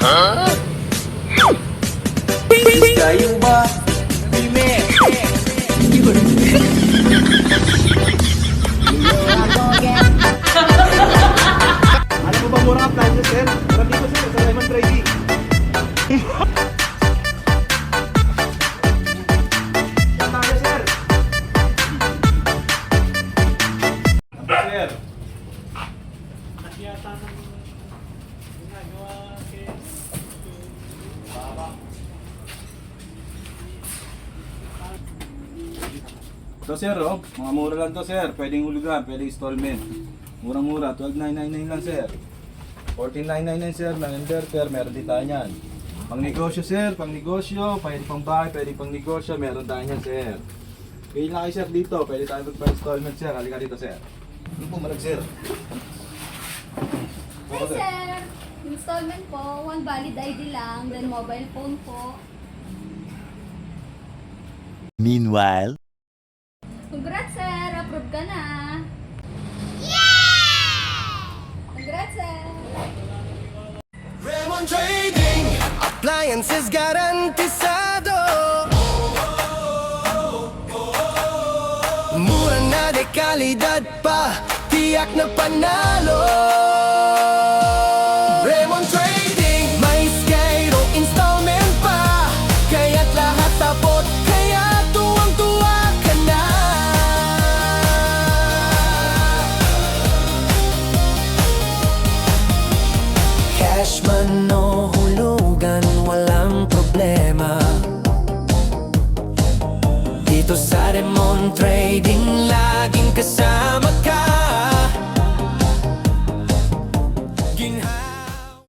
Huh? Bing, bing, bing. Kayo ba? Bime! Ibo na Ano, sir? Ito sir, oh. Mga mura lang to sir. Pwedeng hulugan, pwedeng installment. Murang-mura, 12,999 lang sir. 14,999 sir, ng inverter, meron din tayo niyan. Pang negosyo sir, pang negosyo, pwede pang bahay, pwede pang negosyo, meron tayo niyan sir. Pili lang kayo sir dito, pwede tayo magpa-installment sir. Halika dito sir. Ano po marag sir? Hi sir! Installment po, one valid ID lang, then mobile phone po. Meanwhile, Congrats sir! Approve ka na! Yeah! Congrats sir! Raymond Trading Appliances garantisado kalidad pa Tiyak na panalo. Raymond Trading May Skyro installment pa. Kaya't lahat tapot Kaya tuwang-tuwa ka na. Cash man o Dito sa Remon Trading Laging kasama ka.